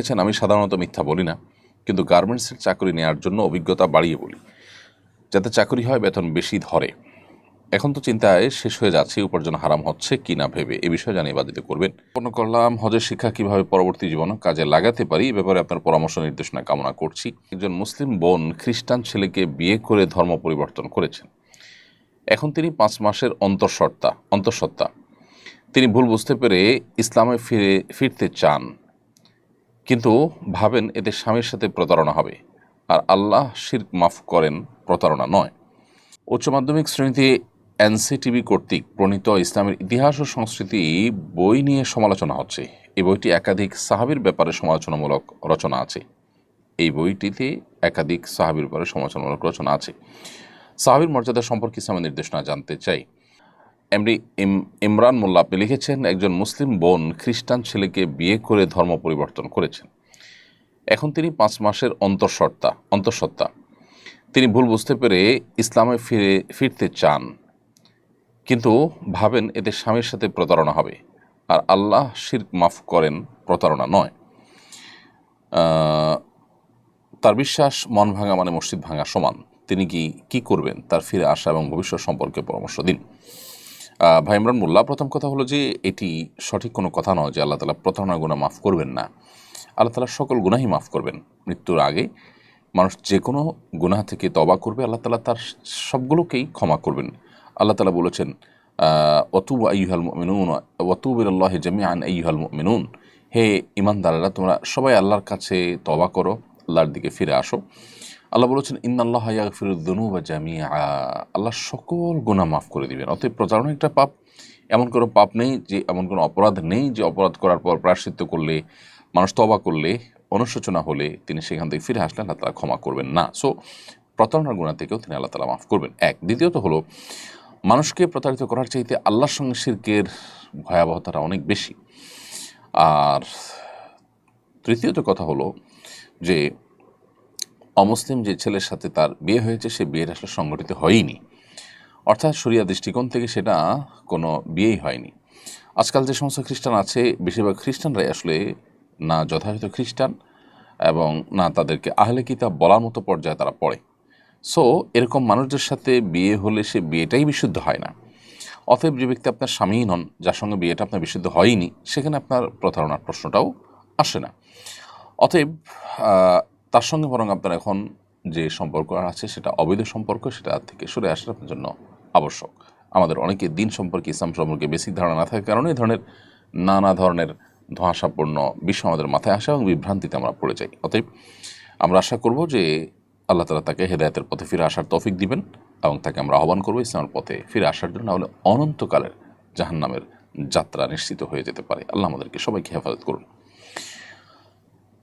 দেখেছেন আমি সাধারণত মিথ্যা বলি না, কিন্তু গার্মেন্টসের চাকরি নেওয়ার জন্য অভিজ্ঞতা বাড়িয়ে বলি, যাতে চাকরি হয় বেতন বেশি ধরে। এখন তো চিন্তায় শেষ হয়ে যাচ্ছে, উপার্জন হারাম হচ্ছে কি না ভেবে। এ বিষয়ে জানিয়ে বাধিত করবেন। সম্পন্ন করলাম, হজের শিক্ষা কীভাবে পরবর্তী জীবনে কাজে লাগাতে পারি, এ ব্যাপারে আপনার পরামর্শ নির্দেশনা কামনা করছি। একজন মুসলিম বোন খ্রিস্টান ছেলেকে বিয়ে করে ধর্ম পরিবর্তন করেছেন। এখন তিনি পাঁচ মাসের অন্তঃসত্ত্বা অন্তঃসত্ত্বা। তিনি ভুল বুঝতে পেরে ইসলামে ফিরে, ফিরতে চান। কিন্তু ভাবেন এতে স্বামীর সাথে প্রতারণা হবে। আর আল্লাহ শির্ক মাফ করেন, প্রতারণা নয়। উচ্চ মাধ্যমিক শ্রেণীতে এনসিটিভি কর্তৃক প্রণীত ইসলামের ইতিহাস ও সংস্কৃতি বই নিয়ে সমালোচনা হচ্ছে। এই বইটি একাধিক সাহাবির ব্যাপারে সমালোচনামূলক রচনা আছে। এই বইটিতে একাধিক সাহাবির ব্যাপারে সমালোচনামূলক রচনা আছে। সাহাবির মর্যাদা সম্পর্কে ইসলামের নির্দেশনা জানতে চাই। এমডি ইমরান মোল্লা, আপনি লিখেছেন, একজন মুসলিম বোন খ্রিস্টান ছেলেকে বিয়ে করে ধর্ম পরিবর্তন করেছেন। এখন তিনি পাঁচ মাসের অন্তঃসত্ত্বা অন্তঃসত্ত্বা। তিনি ভুল বুঝতে পেরে ইসলামে ফিরে, ফিরতে চান। কিন্তু ভাবেন এতে স্বামীর সাথে প্রতারণা হবে। আর আল্লাহ শির্ক মাফ করেন, প্রতারণা নয়। তার বিশ্বাস, মন ভাঙা মানে মসজিদ ভাঙা সমান। তিনি কি কি করবেন? তার ফিরে আসা এবং ভবিষ্যৎ সম্পর্কে পরামর্শ দিন। ভাই ইমরান মোল্লা, প্রথম কথা হলো যে এটি সঠিক কোনো কথা নয় যে আল্লাহ তালা প্রতারণা গুণা মাফ করবেন না। আল্লাহ তালা সকল গুনাহি মাফ করবেন। মৃত্যুর আগে মানুষ যে কোনো গুনাহ থেকে তবা করবে, আল্লাহ তালা তার সবগুলোকেই ক্ষমা করবেন। আল্লাহ তালা বলেছেন অতুব আইহাল মিনুন ওয়াতুবিল্লাহ জামিয়ান আইহাল মিনুন হে ইমানদারেরা, তোমরা সবাই আল্লাহর কাছে তবা করো, আল্লাহর দিকে ফিরে আসো। আল্লাহ বলেছেন, ইন্নাল্লাহ ইয়াগফিরুদ্দুনু বা জামিয়া আল্লাহ সকল গুনাহ মাফ করে দিবেন। অতএব প্রতারণা একটা পাপ। এমন কোনো পাপ নেই যে, এমন কোনো অপরাধ নেই যে, অপরাধ করার পর প্রায়শ্চিত্ত করলে, মানুষ তবা করলে, অনুশোচনা হলে তিনি সেখান থেকে ফিরে আসলে আল্লাহ তালা ক্ষমা করবেন না। সো, প্রতারণার গুণা থেকেও তিনি আল্লাহ তালা মাফ করবেন। এক। দ্বিতীয়ত হলো, মানুষকে প্রতারিত করার চাইতে আল্লাহর সঙ্গে শিরকের ভয়াবহতাটা অনেক বেশি। আর তৃতীয়ত কথা হলো যে অমুসলিম যে ছেলের সাথে তার বিয়ে হয়েছে, সে বিয়ের আসলে সংগঠিত হয়নি। অর্থাৎ শরিয়া দৃষ্টিকোণ থেকে সেটা কোনো বিয়েই হয়নি। আজকাল যে সমস্ত খ্রিস্টান আছে, বেশিরভাগ খ্রিস্টানরাই আসলে না যথাযথ খ্রিস্টান এবং না তাদেরকে আহলে কিতাব বলার মতো পর্যায়ে তারা পড়ে। সো, এরকম মানুষদের সাথে বিয়ে হলে সে বিয়েটাই বিশুদ্ধ হয় না। অতএব যে ব্যক্তি আপনার স্বামী নন, যার সঙ্গে বিয়েটা আপনার বিশুদ্ধ হয়নি, সেখানে আপনার প্রতারণার প্রশ্নটাও আসে না। অতএব তার সঙ্গে বরং আপনার এখন যে সম্পর্ক আছে, সেটা অবৈধ সম্পর্ক, সেটা থেকে সরে আসার আপনার জন্য আবশ্যক। আমাদের অনেকে দিন সম্পর্কে, ইসলাম সম্পর্কে বেসিক ধারণা না থাকার কারণে এই ধরনের নানা ধরনের ধোঁয়াশাপূর্ণ বিষয় আমাদের মাথায় আসে এবং বিভ্রান্তিতে আমরা পড়ে যাই। অতএব আমরা আশা করব যে আল্লাহ তালা তাকে হেদায়তের পথে ফিরে আসার তৌফিক দিবেন এবং তাকে আমরা আহ্বান করব ইসলামের পথে ফিরে আসার জন্য, নাহলে অনন্তকালের জাহান্নামের যাত্রা নিশ্চিত হয়ে যেতে পারে। আল্লাহ আমাদেরকে সবাইকে হেফাজত করুন।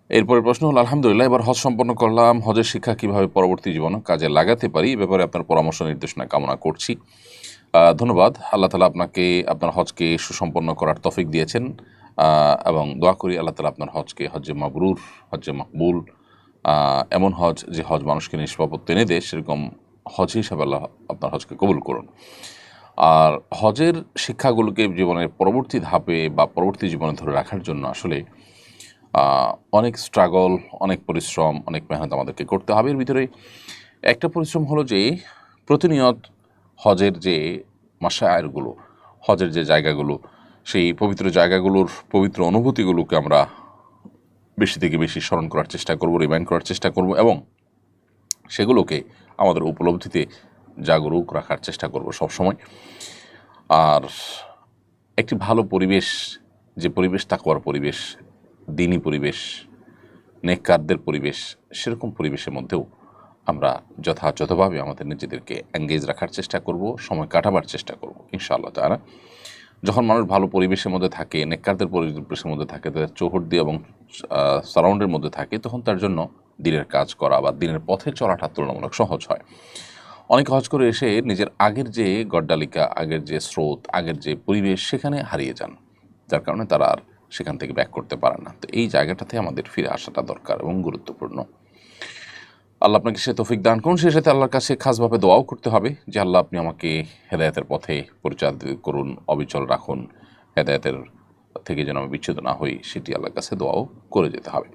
এরপরের প্রশ্ন হলো, আলহামদুলিল্লাহ, এবার হজ সম্পন্ন করলাম। হজের শিক্ষা কীভাবে পরবর্তী জীবনে কাজে লাগাতে পারি? এ ব্যাপারে আপনার পরামর্শ নির্দেশনা কামনা করছি। ধন্যবাদ। আল্লাহ তালা আপনাকে আপনার হজকে সুসম্পন্ন করার তফিক দিয়েছেন। এবং দোয়া করি আল্লাহ তালা আপনার হজকে হজ্জে মাবরুর, হজ্জে মকবুল এমন হজ যে হজ মানুষকে নিষ্পাপত্য এনে দেয়, সেরকম হজ হিসাবে আল্লাহ আপনার হজকে কবুল করুন। আর হজের শিক্ষাগুলোকে জীবনের পরবর্তী ধাপে বা পরবর্তী জীবনে ধরে রাখার জন্য আসলে অনেক স্ট্রাগল অনেক পরিশ্রম, অনেক মেহনত আমাদেরকে করতে হবে। এর ভিতরে একটা পরিশ্রম হলো যে, প্রতিনিয়ত হজের যে মাসায়ারগুলো হজের যে জায়গাগুলো, সেই পবিত্র জায়গাগুলোর পবিত্র অনুভূতিগুলোকে আমরা বেশি থেকে বেশি স্মরণ করার চেষ্টা করব রিমাইন্ড করার চেষ্টা করব এবং সেগুলোকে আমাদের উপলব্ধিতে জাগরুক রাখার চেষ্টা করব সবসময়। আর একটি ভালো পরিবেশ, যে পরিবেশ, তাকওয়ার পরিবেশ দিনী পরিবেশ, নেককারদের পরিবেশ, সেরকম পরিবেশের মধ্যেও আমরা যথাযথভাবে আমাদের নিজেদেরকে এঙ্গেজ রাখার চেষ্টা করব, সময় কাটাবার চেষ্টা করব, ইনশাআল্লাহ তারা যখন মানুষ ভালো পরিবেশের মধ্যে থাকে, নেককারদের পরিবেশের মধ্যে থাকে, তাদের চৌহদ্দি এবং সারাউন্ডের মধ্যে থাকে, তখন তার জন্য দিনের কাজ করা বা দিনের পথে চলাটা তুলনামূলক সহজ হয়। অনেক হজ করে এসে নিজের আগের যে গড্ডালিকা, আগের যে স্রোত, আগের যে পরিবেশ, সেখানে হারিয়ে যান। যার কারণে তারা আর সেখান থেকে ব্যাক করতে পারে না। তো এই জায়গাটাতে আমাদের ফিরে আসাটা দরকার এবং গুরুত্বপূর্ণ। আল্লাহ আপনাকে সে তৌফিক দান করুন। সেই সাথে আল্লাহর কাছে খাসভাবে দোয়াও করতে হবে যে, আল্লাহ আপনি আমাকে হেদায়তের পথে পরিচালিত করুন, অবিচল রাখুন। হেদায়তের থেকে যেন আমি বিচ্ছেদ না হই, সেটি আল্লাহর কাছে দোয়াও করে যেতে হবে।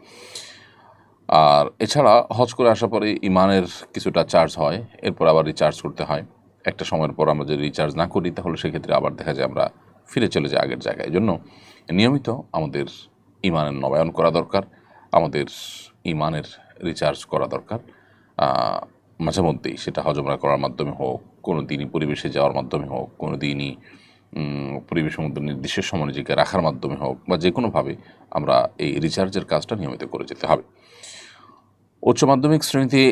আর এছাড়া হজ করে আসার পরে ইমানের কিছুটা চার্জ হয়, এরপর আবার রিচার্জ করতে হয়। একটা সময়ের পর আমরা যদি রিচার্জ না করি, তাহলে সেক্ষেত্রে আবার দেখা যায় আমরা ফিরে চলে যাই আগের জায়গায়। জন্য নিয়মিত আমাদের ইমানের নবায়ন করা দরকার, আমাদের ইমানের রিচার্জ করা দরকার। মাঝে মধ্যেই সেটা হজমরা করার মাধ্যমে হোক, কোনো দিনই পরিবেশে যাওয়ার মাধ্যমে হোক, কোনো দিনই পরিবেশের মধ্যে নির্দিষ্ট সময় নিজেকে রাখার মাধ্যমে হোক বা যে কোনোভাবে আমরা এই রিচার্জের কাজটা নিয়মিত করে যেতে হবে। উচ্চ মাধ্যমিক শ্রেণীতে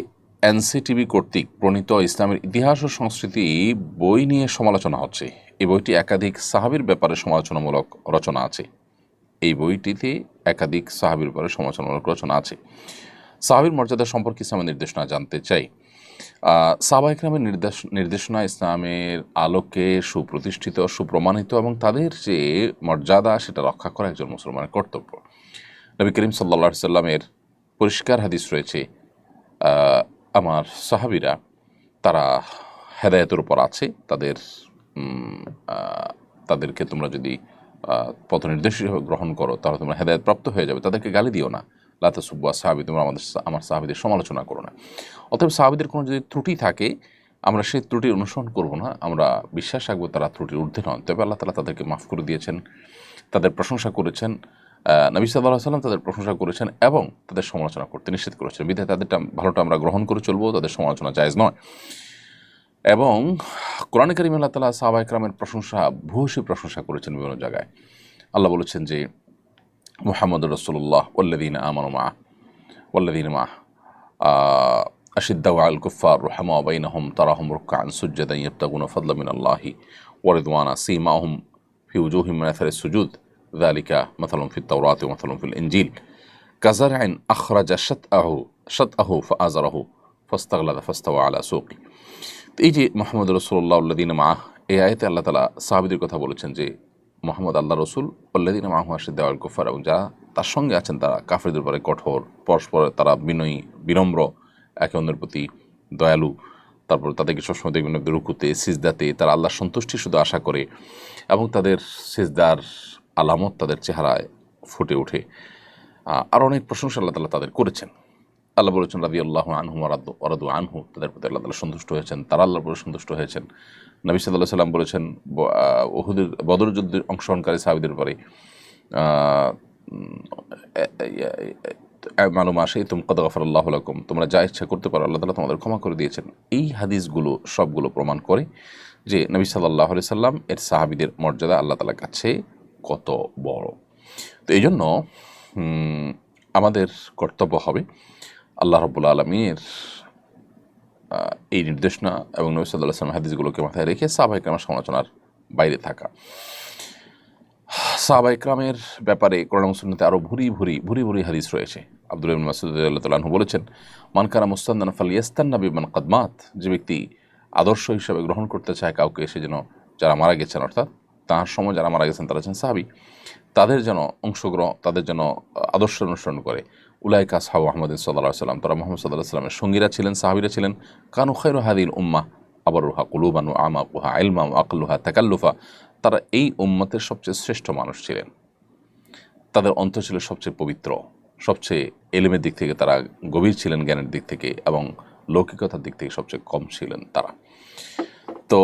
এনসিটিভি কর্তৃক প্রণীত ইসলামের ইতিহাস ও সংস্কৃতি বই নিয়ে সমালোচনা হচ্ছে। এই বইটি একাধিক সাহাবির ব্যাপারে সমালোচনামূলক রচনা আছে। এই বইটিতে একাধিক সাহাবির ব্যাপারে সমালোচনামূলক রচনা আছে। সাহাবির মর্যাদা সম্পর্কে ইসলামের নির্দেশনা জানতে চাই। সাহাবা ইকরামের নির্দেশ, নির্দেশনা ইসলামের আলোকে সুপ্রতিষ্ঠিত, সুপ্রমাণিত এবং তাদের যে মর্যাদা সেটা রক্ষা করা একজন মুসলমানের কর্তব্য। নবী করিম সাল্লা সাল্লামের পরিষ্কার হাদিস রয়েছে আমার সাহাবিরা তারা হেদায়তের উপর আছে, তাদের তাদেরকে তোমরা যদি পথ নির্দেশ গ্রহণ করো, তাহলে তোমরা হেদায়ত প্রাপ্ত হয়ে যাবে। তাদেরকে গালি দিও না। লাতা সুব্বা সাহাবি তোমরা আমাদের আমার সাহাবিদের সমালোচনা করো না। অতএব সাহাবিদের কোনো যদি ত্রুটি থাকে, আমরা সেই ত্রুটির অনুসরণ করব না। আমরা বিশ্বাস রাখব তারা ত্রুটির ঊর্ধ্বে নন তবে আল্লাহ তালা তাদেরকে মাফ করে দিয়েছেন, তাদের প্রশংসা করেছেন নবী সাল্লাহ সাল্লাম তাদের প্রশংসা করেছেন এবং তাদের সমালোচনা করতে নিষেধ করেছেন। বিধায় তাদেরটা, ভালোটা আমরা গ্রহণ করে চলবো, তাদের সমালোচনা জায়জ নয়। এবং কোরআন করিম আল্লাহ তালা সাহাবা ইকরামের প্রশংসা ভূয়সী প্রশংসা করেছেন বিভিন্ন জায়গায় আল্লাহ বলেছেন যে মোহাম্মদ রসুল্লাহ ওল্লাদিন আমানুমা ওল্লাদিন মা أشداء على الكفار رحماء بينهم تراهم ركعا سجدا يبتغون فضلا من الله ورضوانا سيماهم في وجوههم من أثر السجود ذلك مثل في التوراة ومثل في الإنجيل كزرع أخرج شطأه شطأه فآزره فاستغلظ فاستوى على سوقه তো এই যে মোহাম্মদ রসুল্লাহ উল্লাদিন মা এই আয়তে আল্লাহ তালা সাহাবিদের কথা বলেছেন যে, মোহাম্মদ আল্লাহ রসুল উল্লাদিন মাহু আসিদ দেওয়াল কুফার এবং যারা তার সঙ্গে আছেন তারা কাফেরদের পরে কঠোর, পরস্পর তারা বিনয়ী, বিনম্র, একে অন্যের প্রতি দয়ালু, তারপর তাদেরকে সবসময় দেখবেন রুকুতে, সিজদাতে, তারা আল্লাহর সন্তুষ্টি শুধু আশা করে, এবং তাদের সিজদার আলামত তাদের চেহারায় ফুটে ওঠে। আর অনেক প্রশংসা আল্লাহ তালা তাদের করেছেন। আল্লাহ বলেছেন রাদি আল্লাহ আনহু আরাদু আনহু, তাদের প্রতি আল্লাহ তালা সন্তুষ্ট হয়েছেন, তারা আল্লাহর প্রতি সন্তুষ্ট হয়েছেন। নবী সাল্লাহ সাল্লাম বলেছেন ওহুদের বদর অংশগ্রহণকারী সাহাবিদের পরে মালুম আসে তুম কদ গফর আল্লাহ লাকুম, তোমরা যা ইচ্ছা করতে পারো আল্লাহ তালা তোমাদের ক্ষমা করে দিয়েছেন। এই হাদিসগুলো, সবগুলো প্রমাণ করে যে নবী সাল্লাহ আলি সাল্লাম এর সাহাবিদের মর্যাদা আল্লাহ তালার কাছে কত বড়। তো এই জন্য আমাদের কর্তব্য হবে আল্লাহ রব্বুল আলমীর এই নির্দেশনা এবং নবী সাল্লাহ আসলাম হাদিসগুলোকে মাথায় রেখে সাহাবা ইকরামের সমালোচনার বাইরে থাকা। সাহাবা ইকরামের ব্যাপারে কোরআন মুসলিমতে আরও ভুরি ভুরি ভুরি ভুরি হাদিস রয়েছে। আব্দুল ইবনে মাসুদ আল্লাহ বলেছেন মানকানা মুস্তান্দান ফাল ইয়াস্তান্না বিমান কদমাত যে ব্যক্তি আদর্শ হিসাবে গ্রহণ করতে চায় কাউকে, সে যেন যারা মারা গেছেন, অর্থাৎ তাঁর সময় যারা মারা গেছেন, তারা হচ্ছেন সাহাবি। তাদের যেন অংশগ্রহণ, তাদের যেন আদর্শ অনুসরণ করে। উলাইকা সাহাব আহমদ সাল্লাহ সাল্লাম তারা মোহাম্মদ সাল্লাহ সাল্লামের সঙ্গীরা ছিলেন, সাহাবিরা ছিলেন। কানু খৈর হাদিল উম্মা আবরুহা কুলুবানু আমা কুহা ইলমা আকলুহা তাকাল্লুফা। তারা এই উম্মতের সবচেয়ে শ্রেষ্ঠ মানুষ ছিলেন। তাদের অন্তর ছিল সবচেয়ে পবিত্র, সবচেয়ে এলেমের দিক থেকে তারা গভীর ছিলেন জ্ঞানের দিক থেকে এবং লৌকিকতার দিক থেকে সবচেয়ে কম ছিলেন তারা। তো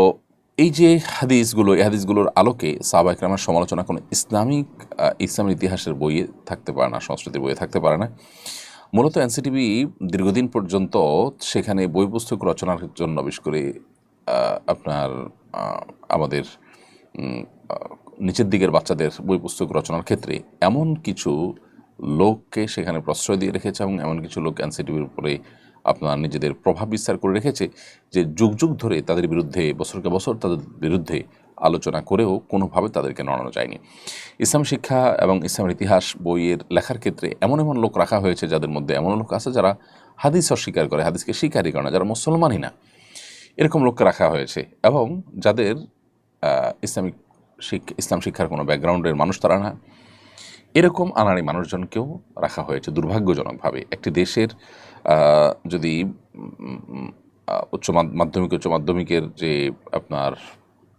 এই যে হাদিসগুলো, এই হাদিসগুলোর আলোকে সাহবা ইকরামের সমালোচনা কোনো ইসলামিক ইসলামের ইতিহাসের বইয়ে থাকতে পারে না, সংস্কৃতির বইয়ে থাকতে পারে না। মূলত এনসিটিভি দীর্ঘদিন পর্যন্ত সেখানে বই পুস্তক রচনার জন্য বিশেষ করে আপনার আমাদের নিচের দিকের বাচ্চাদের বই পুস্তক রচনার ক্ষেত্রে এমন কিছু লোককে সেখানে প্রশ্রয় দিয়ে রেখেছে এবং এমন কিছু লোক এনসিটিভির উপরে আপনার নিজেদের প্রভাব বিস্তার করে রেখেছে যে যুগ যুগ ধরে তাদের বিরুদ্ধে, বছরকে বছর তাদের বিরুদ্ধে আলোচনা করেও কোনোভাবে তাদেরকে নড়ানো যায়নি। ইসলাম শিক্ষা এবং ইসলামের ইতিহাস বইয়ের লেখার ক্ষেত্রে এমন এমন লোক রাখা হয়েছে যাদের মধ্যে এমন লোক আছে যারা হাদিস অস্বীকার করে, হাদিসকে স্বীকারই করে না, যারা মুসলমানই না। এরকম লোককে রাখা হয়েছে এবং যাদের ইসলামিক শিক্ষা ইসলাম শিক্ষার কোনো ব্যাকগ্রাউন্ডের মানুষ তারা না। এরকম আনাড়ি মানুষজনকেও রাখা হয়েছে দুর্ভাগ্যজনকভাবে। একটি দেশের যদি উচ্চ মাধ্যমিক, উচ্চ মাধ্যমিকের যে আপনার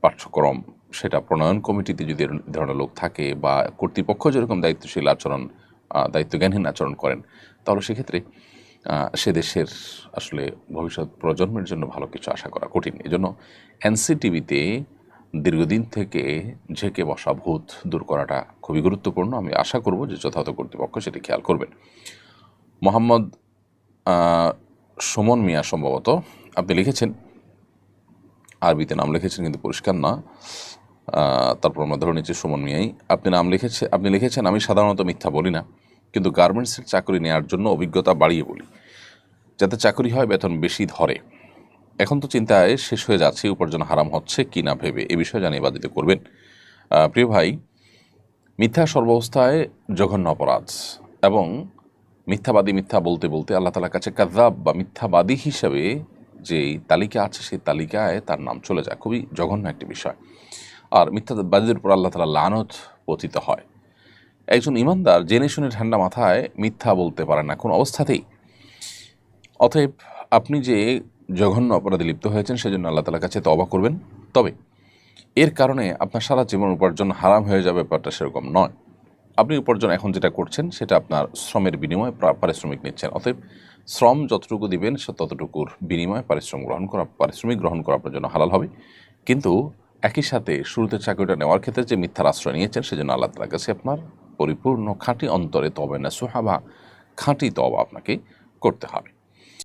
পাঠ্যক্রম, সেটা প্রণয়ন কমিটিতে যদি ধরনের লোক থাকে বা কর্তৃপক্ষ যেরকম দায়িত্বশীল আচরণ দায়িত্বজ্ঞানহীন আচরণ করেন, তাহলে সেক্ষেত্রে সে দেশের আসলে ভবিষ্যৎ প্রজন্মের জন্য ভালো কিছু আশা করা কঠিন। এজন্য এনসিটিভিতে দীর্ঘদিন থেকে ঝেঁকে বসা ভূত দূর করাটা খুবই গুরুত্বপূর্ণ। আমি আশা করব যে যথাযথ কর্তৃপক্ষ সেটি খেয়াল করবেন। মোহাম্মদ সুমন মিয়া সম্ভবত, আপনি লিখেছেন। আরবিতে নাম লিখেছেন কিন্তু পরিষ্কার না। তারপর আমরা ধরে নিচ্ছি সুমন মিয়াই। আপনি নাম লিখেছে, আপনি লিখেছেন, আমি সাধারণত মিথ্যা বলি না, কিন্তু গার্মেন্টসের চাকরি নেওয়ার জন্য অভিজ্ঞতা বাড়িয়ে বলি। যাতে চাকরি হয়, বেতন বেশি ধরে। এখন তো চিন্তায় শেষ হয়ে যাচ্ছে উপার্জন হারাম হচ্ছে কি না ভেবে। এ বিষয়ে জানিয়ে বাধিত করবেন। প্রিয় ভাই, মিথ্যা সর্বাবস্থায় জঘন্য অপরাধ এবং মিথ্যাবাদী মিথ্যা বলতে বলতে আল্লাহ তালার কাছে কাজাব বা মিথ্যাবাদী হিসাবে যেই তালিকা আছে, সেই তালিকায় তার নাম চলে যায়। খুবই জঘন্য একটি বিষয়। আর মিথ্যাবাদীদের উপর আল্লাহ তালা লানত পতিত হয়। একজন ইমানদার জেনে শুনে ঠান্ডা মাথায় মিথ্যা বলতে পারে না, কোনো অবস্থাতেই। অতএব আপনি যে জঘন্য অপরাধে লিপ্ত হয়েছেন, সেজন্য আল্লাহ তালার কাছে তবা করবেন। তবে এর কারণে আপনার সারা জীবন উপার্জন হারাম হয়ে যাবে ব্যাপারটা সেরকম নয়। আপনি উপার্জন এখন যেটা করছেন, সেটা আপনার শ্রমের বিনিময়ে পারিশ্রমিক নিচ্ছেন। অতএব শ্রম যতটুকু দিবেন, সে ততটুকুর বিনিময়ে পারিশ্রম গ্রহণ করা পারিশ্রমিক গ্রহণ করা আপনার জন্য হালাল হবে। কিন্তু একই সাথে শুরুতে চাকরিটা নেওয়ার ক্ষেত্রে যে মিথ্যার আশ্রয় নিয়েছেন, সেজন্য আল্লাহ তালার কাছে আপনার পরিপূর্ণ খাঁটি অন্তরে তবে না সোহাবা খাঁটি তবা আপনাকে করতে হবে।